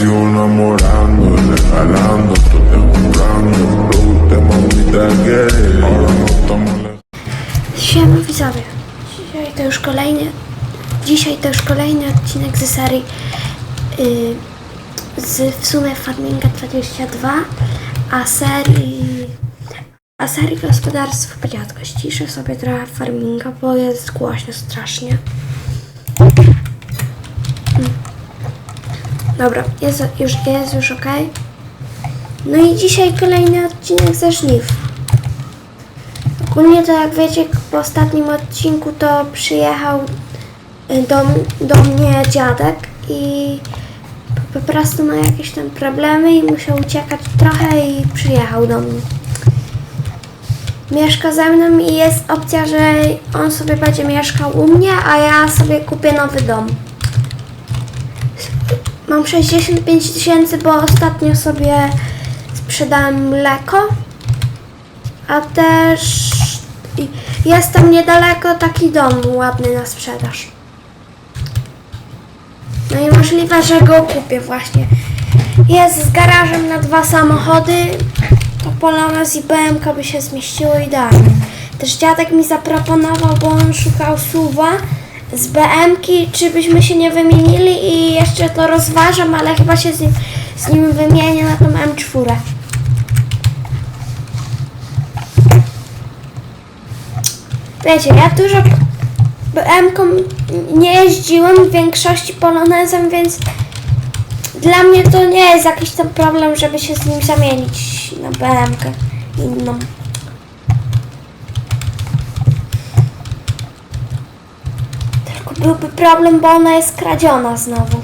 sigo enamorando, último ahorita que ahora no estamos lejos. Widzowie. Dzisiaj to już kolejny. Dzisiaj to już kolejny odcinek ze serii y, z w sumie Farminga 22, a serii a serii gospodarstw podziadko. Ściszę sobie trochę Farminga, bo jest głośno strasznie. Dobra, jest już, jest już ok. No i dzisiaj kolejny odcinek ze żniw. Ogólnie to jak wiecie, po ostatnim odcinku to przyjechał y, do, do mnie dziadek i po prostu ma jakieś tam problemy i musiał uciekać trochę i przyjechał do mnie. Mieszka ze mną i jest opcja, że on sobie będzie mieszkał u mnie, a ja sobie kupię nowy dom. Mam 65 tysięcy, bo ostatnio sobie sprzedałem mleko. A też jest tam niedaleko taki dom ładny na sprzedaż. No i możliwe, że go kupię właśnie. Jest z garażem na dwa samochody. To Polones i BMK by się zmieściło idealnie. Też dziadek mi zaproponował, bo on szukał suwa z BMki, czy byśmy się nie wymienili i jeszcze to rozważam, ale chyba się z nim, z nim wymienię na tą M4. Wiecie, ja dużo BM-ką nie jeździłem, w większości polonezem, więc dla mnie to nie jest jakiś tam problem, żeby się z nim zamienić na BM-kę inną. Byłby problem, bo ona jest kradziona znowu.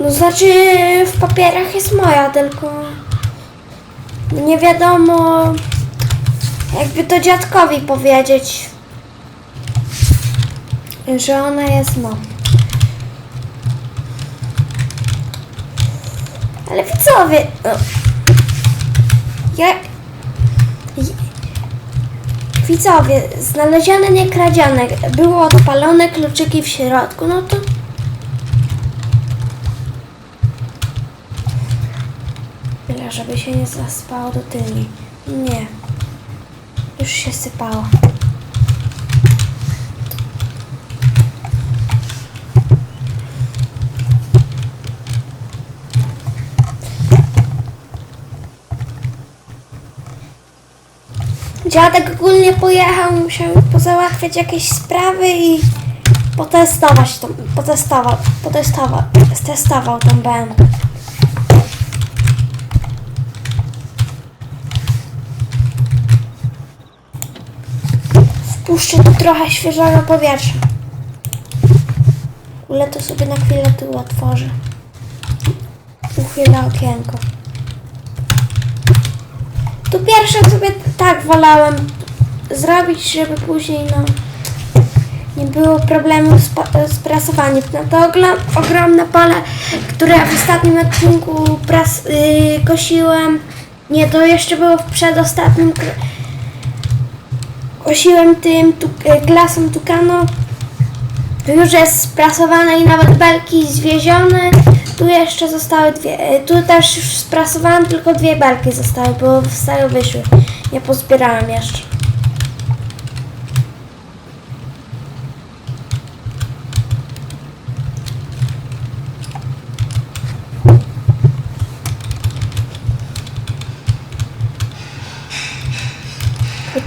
No znaczy w papierach jest moja, tylko nie wiadomo jakby to dziadkowi powiedzieć, że ona jest mo. Ale widzowie, no, ja, widzowie, znalezione, nie kradzione, było odpalone, kluczyki w środku, no to Tyle, żeby się nie zaspało do tylni. Nie. Już się sypało. Dziadek ogólnie pojechał, musiał pozałatwiać jakieś sprawy i potestować tą, potestował, potestował, testował tą BM. Wpuszczę tu trochę świeżego powietrza. Ale to sobie na chwilę tu otworzę. Uchylę okienko. Tu pierwsze sobie tak wolałem zrobić, żeby później no nie było problemu z, z prasowaniem. No to ogromne pole, które w ostatnim odcinku pras- yy, kosiłem. Nie, to jeszcze było w przedostatnim. Kosiłem tym tu, e, glasem tukano. Tu już jest sprasowane i nawet belki zwiezione. Tu jeszcze zostały dwie. e, Tu też już sprasowałam, tylko dwie belki zostały, bo stare wyszły. Nie pozbierałem jeszcze.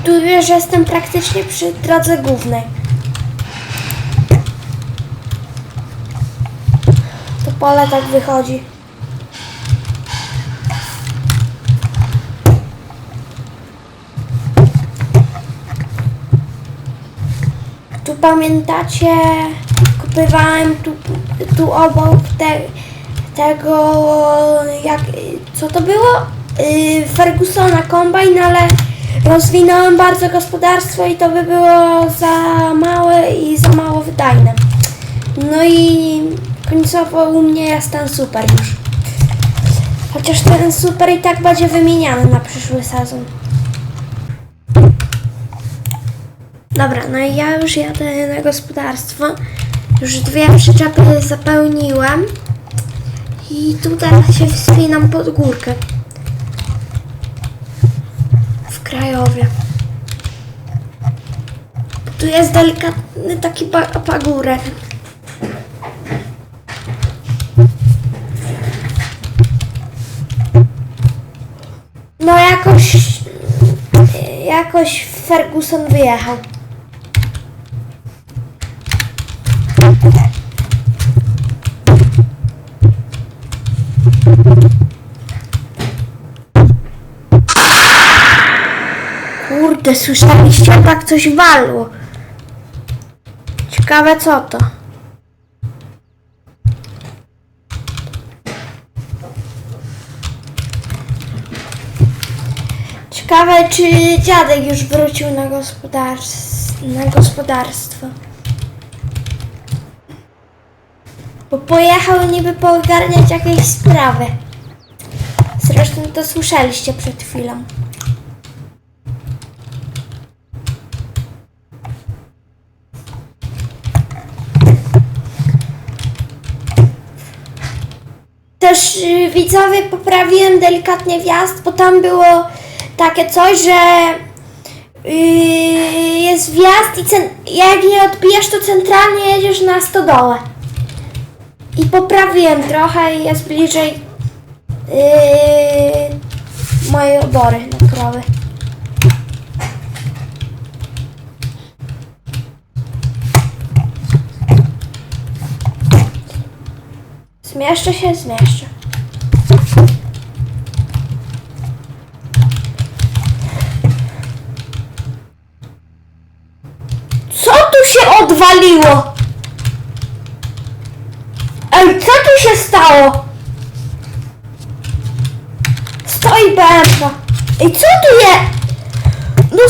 Tu już jestem praktycznie przy drodze głównej. To pole tak wychodzi. Pamiętacie, kupywałem tu, tu obok te, tego, jak, co to było? Yy, Fergusona kombajn, ale rozwinąłem bardzo gospodarstwo i to by było za małe i za mało wydajne. No i końcowo u mnie jest ten super już. Chociaż ten super i tak będzie wymieniany na przyszły sezon. Dobra, no i ja już jadę na gospodarstwo. Już dwie przyczepy zapełniłem. I tutaj się wspinam pod górkę. W Krajowie. Tu jest delikatny taki pa- pagórek. No jakoś... Jakoś Ferguson wyjechał. Kurde, słyszeliście, tak coś walło. Ciekawe co to. Ciekawe, czy dziadek już wrócił na, na gospodarstwo. Bo pojechał niby poogarniać jakieś sprawy. Zresztą to słyszeliście przed chwilą. Też y, widzowie poprawiłem delikatnie wjazd, bo tam było takie coś, że y, jest wjazd i cen- jak nie odbijesz, to centralnie jedziesz na stodołę. I poprawiłem trochę i jest bliżej yy, mojej obory na krowy. Zmieszczę się, zmieszczę. Co tu się odwaliło? Ej, co tu się stało? Stoi BMK. Ej, co tu jest? No,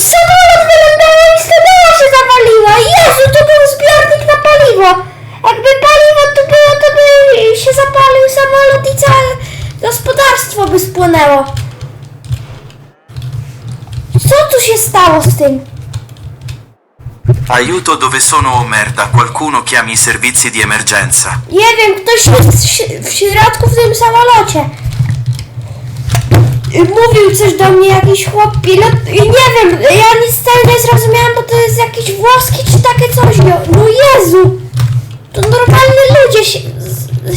samolot wylądował i stodoła się zawaliła. Jezu, to był zbiornik na paliwo. Jakby paliwo tu było, to by się zapalił samolot i całe gospodarstwo by spłonęło. Co tu się stało z tym? Aiuto dove sono merda, qualcuno chiami i servizi di emergenza. Nie wiem, ktoś jest w środku w tym samolocie. Mówił coś do mnie jakiś chłop pilot i nie wiem, ja nic z tego nie zrozumiałam, bo to jest jakiś włoski czy takie coś. No, no Jezu! To normalni ludzie si-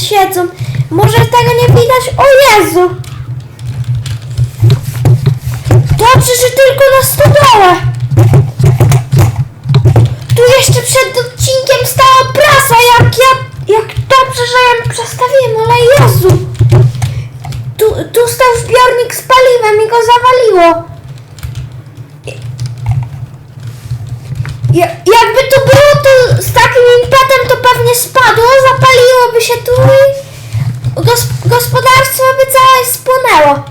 siedzą. Może tego nie widać? O Jezu! Dobrze, że tylko na stodołę. Tu jeszcze przed odcinkiem stała prasa, jak ja... Jak dobrze, że ją przestawiłem, ale Jezu! Tu, tu stał zbiornik z paliwem i go zawaliło. Ja, jakby to było to z takim impetem, to pewnie spadło, zapaliłoby się tu i gos, gospodarstwo by całe spłonęło.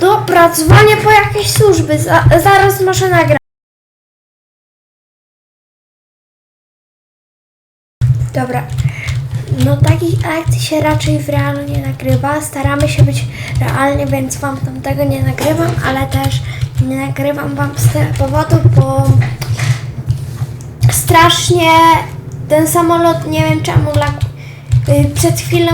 Dobra, dzwonię po jakieś służby, za, zaraz muszę nagrać. Się raczej w realu nie nagrywa. Staramy się być realnie, więc wam tam tego nie nagrywam, ale też nie nagrywam wam z tego powodu, bo strasznie ten samolot, nie wiem czemu, y, przed chwilą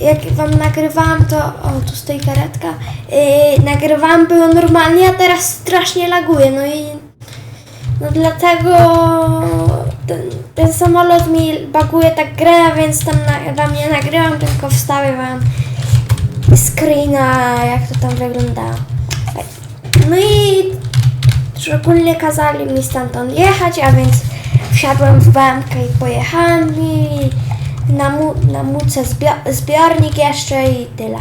jak wam nagrywałam, to o, tu stoi karetka, yy, nagrywałam było normalnie, a teraz strasznie laguje, no i no dlatego ten, ten samolot mi baguje tak grę, więc tam na, wam nie nagrywam, tylko wstawię wam screena, jak to tam wyglądało. No i szczególnie kazali mi stamtąd jechać, a więc wsiadłem w BMK i pojechałem i na, mu, na muce zbio- zbiornik jeszcze i tyle.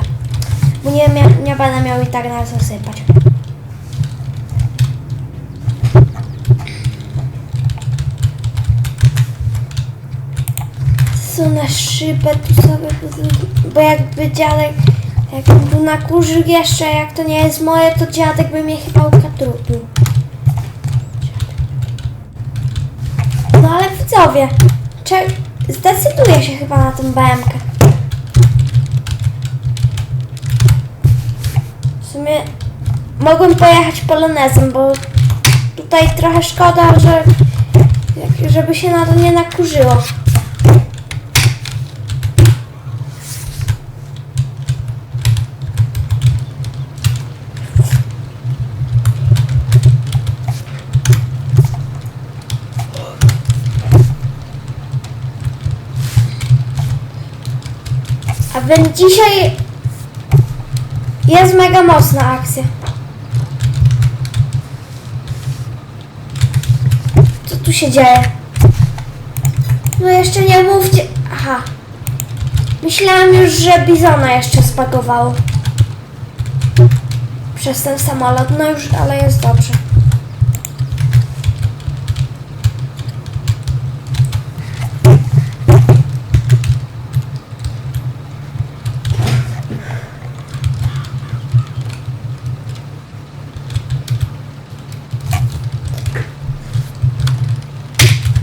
Bo nie, nie będę miał i tak na co sypać. Co na szybę tu sobie, bo jakby dziadek, jakbym był na kurzu jeszcze, jak to nie jest moje, to dziadek by mnie chyba ukatrupił. No ale widzowie, zdecyduję się chyba na tą BMkę. sumie mogłem pojechać polonezem, bo tutaj trochę szkoda, że żeby się na to nie nakurzyło. Więc dzisiaj jest mega mocna akcja. Co tu się dzieje? No jeszcze nie mówcie. Aha. Myślałam już, że bizona jeszcze spakowało. Przez ten samolot. No już, ale jest dobrze.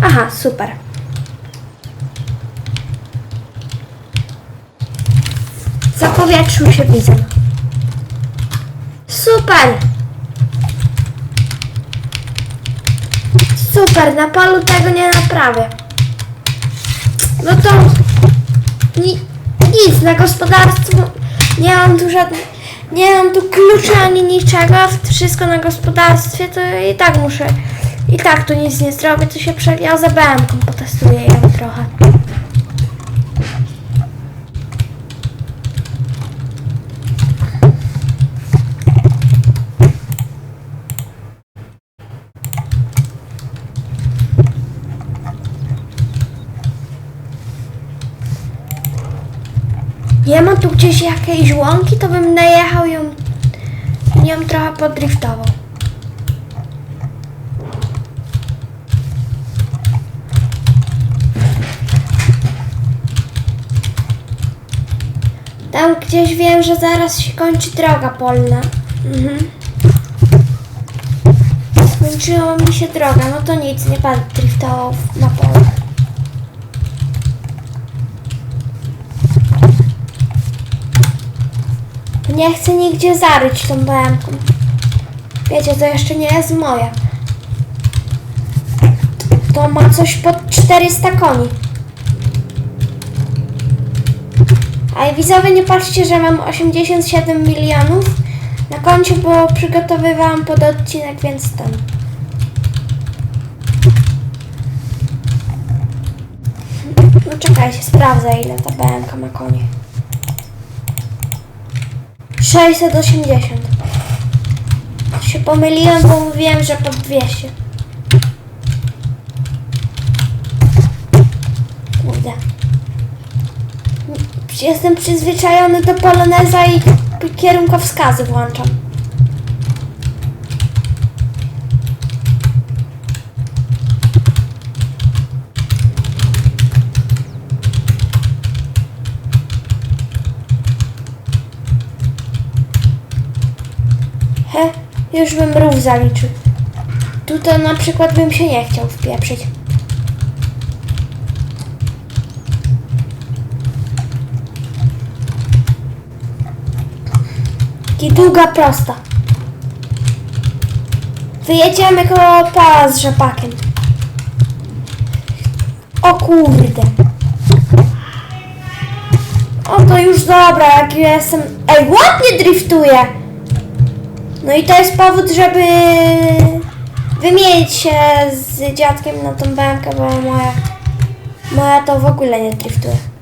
Aha, super. Zapowietrzył się bizon. Super! Super, na polu tego nie naprawię. No to ni, nic, na gospodarstwo nie mam tu żadnych, nie mam tu kluczy ani niczego, wszystko na gospodarstwie to i tak muszę, i tak tu nic nie zrobię, to się prze... ja za BM-ką potestuję ją trochę. Nie ma tu gdzieś jakiejś łąki, to bym najechał ją, ją trochę podriftował. Tam gdzieś wiem, że zaraz się kończy droga polna. Mhm. Skończyła mi się droga, no to nic, nie będę driftował na pole. Nie chcę nigdzie zaryć tą BM-ką. Wiecie, to jeszcze nie jest moja. To ma coś pod 400 koni. A widzowie, nie patrzcie, że mam 87 milionów na koncie, bo przygotowywałam pod odcinek, więc tam. No czekajcie, sprawdzę ile ta BMK ma koni. 680. Się pomyliłem, bo mówiłem, że pod 200. Kurde. Jestem przyzwyczajony do poloneza i kierunkowskazy włączam. He, już bym rów zaliczył. Tutaj na przykład bym się nie chciał wpieprzyć. I długa prosta. Wyjedziemy koło pała z rzepakiem. O kurde. O to już dobra, jak ja jestem... Ej, ładnie driftuję! No i to jest powód, żeby wymienić się z dziadkiem na tą bękę, bo moja, moja to w ogóle nie driftuje.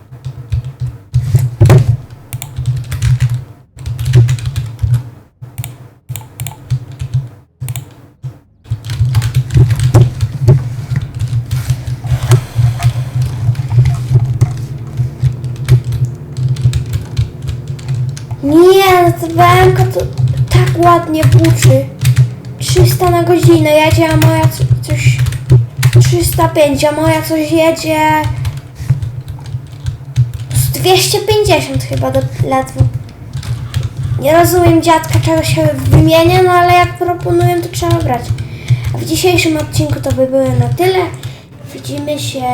Nie, to BMK to tak ładnie buczy. 300 na godzinę jedzie, a moja co, coś... 305, a moja coś jedzie... Z 250 chyba do, ledwo. Nie rozumiem dziadka, czego się wymienia, no ale jak proponuję, to trzeba brać. A w dzisiejszym odcinku to by było na tyle. Widzimy się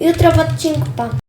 jutro w odcinku. Pa.